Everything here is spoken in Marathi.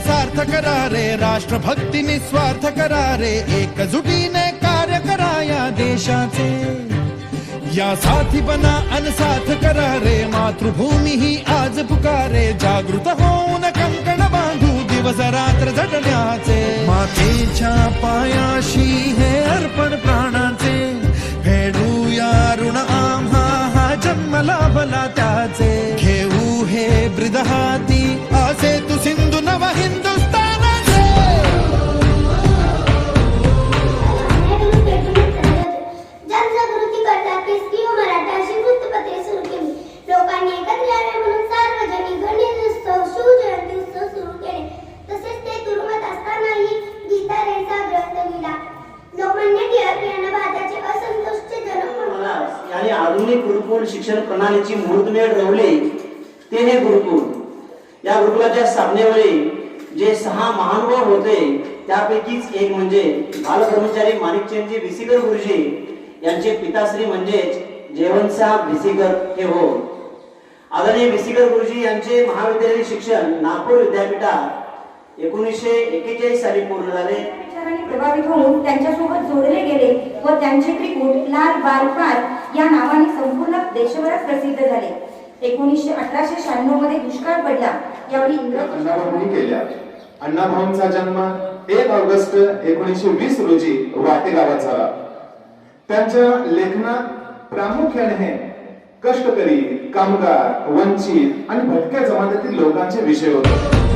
सार्थ करा रे राष्ट्रभक्ती निस्वार्थ करा रे एकजुटीने कार्य करा या देशाचे। या साथी बना अनसाथ करा रे मातृभूमी ही आज पुकारे, जागृत होऊन रात्र झटण्याचे मातेच्या पायाशी हे अर्पण प्राणाचे. फेडूया ऋण आम्हा हा जन्म लाभला त्याचे. घेऊ हे ब्रिद असे तू सिंधू नव हिंदू आणि आधुनिक गुरुकुल शिक्षण प्रणालीची मुहूर्तमेढ रवले ते हे गुरुकुल. या गुरुकुलाच्या स्थापनेवेळी जे सहा महानुभाव होते त्यापैकीच एक म्हणजे बालब्रह्मचारी माणिकचंदजी भिसीकर गुरुजी. यांचे पिताश्री म्हणजेच जयवंतसाहेब भिसीकर हे हो. आदरणीय भिसीकर गुरुजी यांचे महाविद्यालयीन शिक्षण नागपूर विद्यापीठात एकोणीसशे एकेचाळीस साली पूर्ण झाले. प्रभावित होऊन त्यांच्यासोबत जोडले गेले. त्यांचे त्रिकूट लाल बाल पाल या नावाने संपूर्ण देशभरात प्रसिद्ध झाले. एकोणीसशे अठराशे शहाण्णवमध्ये दुष्काळ पडला. यावेळी इंग्रज केल्या अण्णाभाऊंचा जन्म एक ऑगस्ट एकोणीसशे वीस रोजी वाटे गावात झाला. त्यांच्या लेखनात प्रामुख्याने हे कष्टकरी कामगार वंचित आणि भटक्या जमातीतील लोकांचे विषय होते.